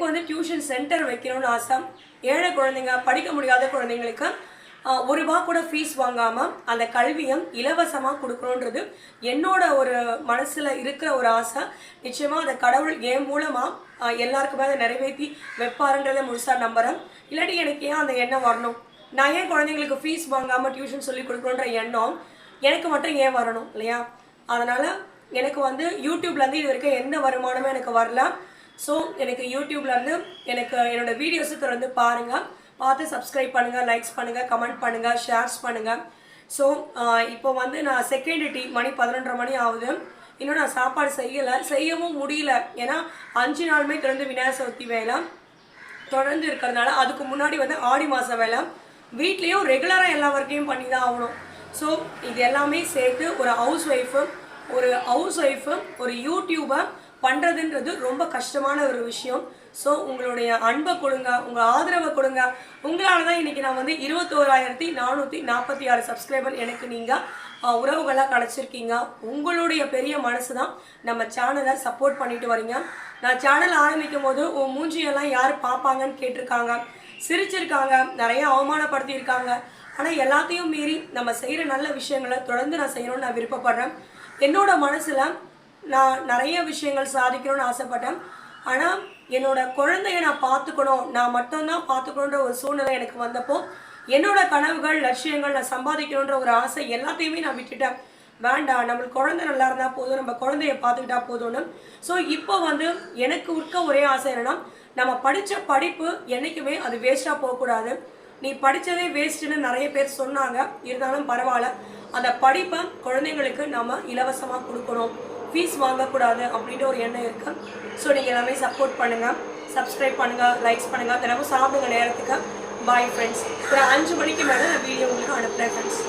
எனக்கு வந்து tuition centre வைக்கணும்னு ஆசை. ஏழை குழந்தைங்க படிக்க முடியாத குழந்தைங்களுக்கு ஒரு ரூபா கூட ஃபீஸ் வாங்காமல் அந்த கல்வியம் இலவசமாக கொடுக்கணுன்றது என்னோட ஒரு மனசில் இருக்கிற ஒரு ஆசை. நிச்சயமாக அந்த கடவுள் என் மூலமாக எல்லாருக்குமே அதை நிறைவேற்றி வைப்பாருன்றதை முழுசா நம்புகிறேன் இல்லாட்டி எனக்கு ஏன் அந்த எண்ணம் வரணும்? நான் ஏன் குழந்தைங்களுக்கு ஃபீஸ் வாங்காமல் டியூஷன் சொல்லி கொடுக்கணுன்ற எண்ணம் எனக்கு மட்டும் ஏன் வரணும் இல்லையா? அதனால் எனக்கு வந்து யூடியூப்லேருந்து இது வரைக்கும் எந்த வருமானமும் எனக்கு வரல. ஸோ எனக்கு யூடியூப்லேருந்து எனக்கு என்னோட வீடியோஸை வந்து பாருங்கள் பார்த்து சப்ஸ்கிரைப் பண்ணுங்கள் லைக்ஸ் பண்ணுங்கள் கமெண்ட் பண்ணுங்கள் ஷேர்ஸ் பண்ணுங்கள் ஸோ இப்போ வந்து நான் செகண்ட் டீ மணி பதினொன்றரை மணி ஆகுது. இன்னும் நான் சாப்பாடு செய்யலை. செய்யவும் முடியல. ஏன்னா அஞ்சு நாளுமே தொடர்ந்து விநாயகர் சதுர்த்தி வேலை. தொடர்ந்து இருக்கிறதுனால அதுக்கு முன்னாடி வந்து ஆடி மாதம் வேலை. வீட்லேயும் ரெகுலராக எல்லா ஒர்க்கையும் பண்ணி தான் ஆகணும். ஸோ இது எல்லாமே சேர்த்து ஒரு ஹவுஸ் ஒய்ஃபு ஒரு ஹவுஸ் ஒய்ஃபு ஒரு யூடியூபர் பண்ணுறதுன்றது ரொம்ப கஷ்டமான ஒரு விஷயம். ஸோ உங்களுடைய அன்பை கொடுங்க உங்கள் ஆதரவை கொடுங்க. உங்களால் தான் இன்றைக்கி நான் வந்து இருபத்தோராயிரத்தி நானூற்றி நாற்பத்தி ஆறு சப்ஸ்கிரைபர் எனக்கு நீங்கள் உறவுகளாக கிடச்சிருக்கீங்க. உங்களுடைய பெரிய மனசு தான் நம்ம சேனலை சப்போர்ட் பண்ணிட்டு வரீங்க. நான் சேனல் ஆரம்பிக்கும் போது உன் மூஞ்சியெல்லாம் யார் பார்ப்பாங்கன்னு கேட்டிருக்காங்க. சிரிச்சிருக்காங்க நிறைய அவமானப்படுத்தியிருக்காங்க. ஆனால் எல்லாத்தையும் மீறி நம்ம செய்கிற நல்ல விஷயங்களை தொடர்ந்து நான் செய்யணும்னு நான் விருப்பப்படுறேன். என்னோட மனசில் நான் நிறைய விஷயங்கள் சாதிக்கணும்னு ஆசைப்பட்டேன். ஆனால் என்னோட குழந்தைய நான் பார்த்துக்கணும். நான் மட்டும்தான் பார்த்துக்கணுன்ற ஒரு சூழ்நிலை எனக்கு வந்தப்போ என்னோட கனவுகள் லட்சியங்கள் நான் சம்பாதிக்கணுன்ற ஒரு ஆசை எல்லாத்தையுமே நான் விட்டுட்டேன். வேண்டாம் நம்மளுக்கு குழந்தை நல்லா இருந்தால் போதும். நம்ம குழந்தைய பார்த்துக்கிட்டா போதும்னு. ஸோ இப்போ வந்து எனக்கு இருக்க ஒரே ஆசை என்னன்னா நம்ம படித்த படிப்பு என்றைக்குமே அது வேஸ்ட்டாக போகக்கூடாது. நீ படித்ததே வேஸ்ட்டுன்னு நிறைய பேர் சொன்னாங்க. இருந்தாலும் பரவாயில்ல. அந்த படிப்பை குழந்தைங்களுக்கு நம்ம இலவசமாக கொடுக்கணும். ஃபீஸ் வாங்கக்கூடாது அப்படின்ற ஒரு எண்ணம் இருக்குது ஸோ நீங்கள் எல்லாமே சப்போர்ட் பண்ணுங்கள் சப்ஸ்கிரைப் பண்ணுங்கள் லைக்ஸ் பண்ணுங்கள் தினமும் சாப்பிடுங்க நேரத்துக்கு. பாய் ஃப்ரெண்ட்ஸ் ஒரு அஞ்சு மணிக்கு மேலே நான் வீடியோ உங்களுக்கு அனுப்புகிறேன் ஃப்ரெண்ட்ஸ்